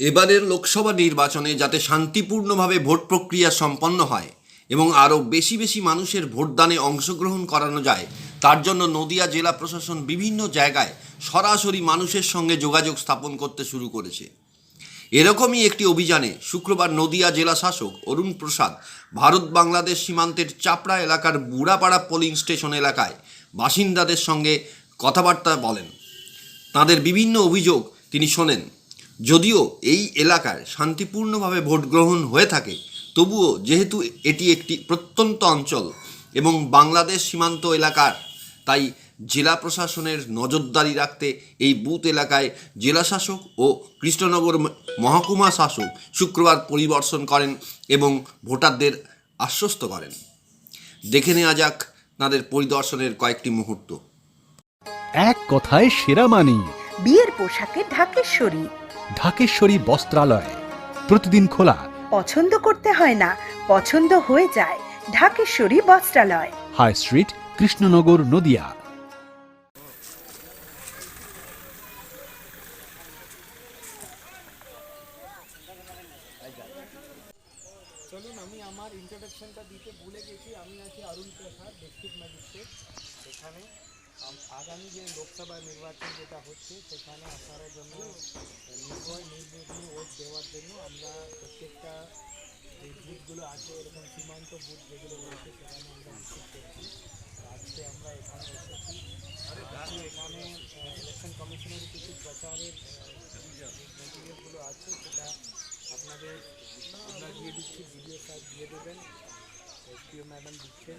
এবারের লোকসভা নির্বাচনে যাতে শান্তিপূর্ণভাবে ভোট প্রক্রিয়া সম্পন্ন হয় এবং আরও বেশি বেশি মানুষের ভোটদানে অংশগ্রহণ করানো যায়, তার জন্য নদিয়া জেলা প্রশাসন বিভিন্ন জায়গায় সরাসরি মানুষের সঙ্গে যোগাযোগ স্থাপন করতে শুরু করেছে। এরকমই একটি অভিযানে শুক্রবার নদিয়া জেলা শাসক অরুণ প্রসাদ ভারত বাংলাদেশ সীমান্তের চাপড়া এলাকার বুড়াপাড়া পোলিং স্টেশন এলাকায় বাসিন্দাদের সঙ্গে কথাবার্তা বলেন। তাদের বিভিন্ন অভিযোগ তিনি শোনেন। যদিও এই এলাকায় শান্তিপূর্ণভাবে ভোট গ্রহণ হয়ে থাকে তবুও যেহেতু এটি একটি প্রত্যন্ত অঞ্চল এবং বাংলাদেশ সীমান্ত এলাকার তাই জেলা প্রশাসনের নজরদারি রাখতে এই বুথ এলাকায় জেলা শাসক ও কৃষ্ণনগর মহকুমা শাসক শুক্রবার পরিদর্শন করেন এবং ভোটারদের আশ্বস্ত করেন। দেখে নেওয়া যাক তাদের পরিদর্শনের কয়েকটি মুহূর্ত। এক কথায় সেরা মানি। বিয়ের পোশাকে ঢাকেশ্বরী। ঢাকেশ্বরী বস্ত্রালয়। প্রতিদিন খোলা। পছন্দ করতে হয় না পছন্দ হয়ে যায় ঢাকেশ্বরী বস্ত্রালয়। High street Krishnanagar Nadia. চলুন আমি আমার ইন্ট্রোডাকশনটা দিতে ভুলে গেছি। আমি আছি অরুণ প্রসাদ ডিস্ট্রিক্ট ম্যাজিস্ট্রেট এখানে। আগামী যে লোকসভা নির্বাচন যেটা হচ্ছে, সেখানে আসার জন্য নির্ভয় নির্বিঘ্নে ভোট দেওয়ার জন্য আমরা প্রত্যেকটা যে বুথগুলো আছে, এরকম সীমান্ত বুথ যেগুলো রয়েছে, সেখানে আমরা ভিজিট করছি আজকে আমরা এখানে এসেছি। এখানে ইলেকশন কমিশনের কিছু প্রচারের মেটেরিয়ালগুলো আছে, সেটা আপনাদের আমরা দিয়ে দিচ্ছি ভিডিও সাইট দিয়ে দেবেন। এসপিও ম্যাডাম দিচ্ছেন।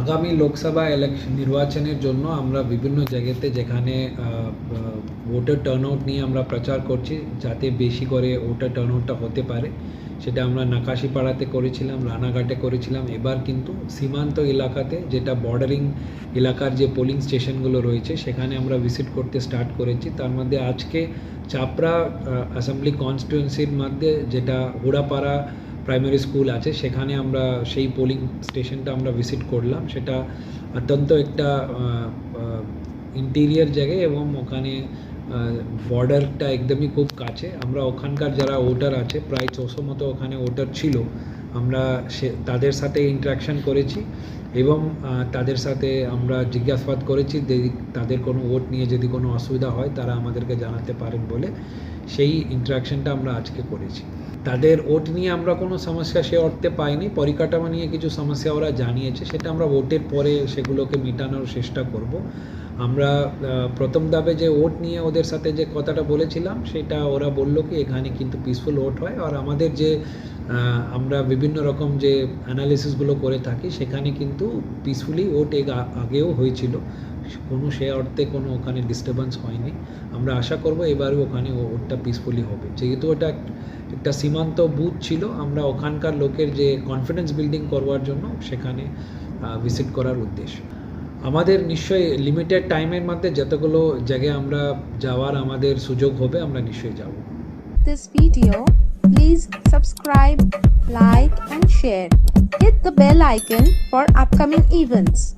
আগামী লোকসভা ইলেকশন নির্বাচনের জন্য আমরা বিভিন্ন জায়গাতে যেখানে ভোটার টার্নআউট নিয়ে আমরা প্রচার করছি, যাতে বেশি করে ভোটার টার্নআউটটা হতে পারে। সেটা আমরা নাকাশিপাড়াতে করেছিলাম, রানাঘাটে করেছিলাম। এবার কিন্তু সীমান্ত এলাকাতে যেটা বর্ডারিং এলাকার যে পোলিং স্টেশনগুলো রয়েছে, সেখানে আমরা ভিজিট করতে স্টার্ট করেছি। তার মধ্যে আজকে চাপড়া অ্যাসেম্বলি কনস্টিটুয়েন্সির মধ্যে যেটা হুড়াপাড়া প্রাইমারি স্কুল আছে, সেখানে আমরা সেই পোলিং স্টেশনটা আমরা ভিজিট করলাম। সেটা অত্যন্ত একটা ইন্টেরিয়ার জায়গায় এবং ওখানে বর্ডারটা একদমই খুব কাছে। আমরা ওখানকার যারা ওটার আছে, প্রায় ছশো মতো ওখানে ওটার ছিল। আমরা সে, তাদের সাথে ইন্টারাকশান করেছি। এবং তাদের সাথে আমরা জিজ্ঞাসাবাদ করেছি তাদের কোনো ভোট নিয়ে যদি কোনো অসুবিধা হয়, তারা আমাদেরকে জানাতে পারেন বলে সেই ইন্টারাকশনটা আমরা আজকে করেছি। তাদের ওট নিয়ে আমরা কোনো সমস্যা সে অর্থে পাইনি। পরিকাঠামো নিয়ে কিছু সমস্যা ওরা জানিয়েছে, সেটা আমরা ভোটের পরে সেগুলোকে মেটানোর চেষ্টা করব। আমরা প্রথম দাবে যে ওট নিয়ে ওদের সাথে যে কথাটা বলেছিলাম, সেটা ওরা বলল কি, এখানে কিন্তু পিসফুল ওট হয়। আর আমাদের যে আমরা বিভিন্ন রকম যে অ্যানালিসিসগুলো করে থাকি, সেখানে কিন্তু পিসফুলি ভোট এর আগেও হয়েছিল। কোনো সে অর্থে কোনো ওখানে ডিস্টারবেন্স হয়নি। আমরা আশা করব এবারও ওখানে ও- ভোটটা পিসফুলি হবে। যেহেতু ওটা একটা সীমান্ত বুথ ছিল আমরা ওখানকার লোকের যে কনফিডেন্স বিল্ডিং করবার জন্য সেখানে ভিজিট করার উদ্দেশ্য। আমাদের নিশ্চয়ই লিমিটেড টাইমের মধ্যে যতগুলো জায়গায় আমরা যাওয়ার আমাদের সুযোগ হবে আমরা নিশ্চয়ই যাব। This video, please subscribe, like and share. Hit the bell icon for upcoming events.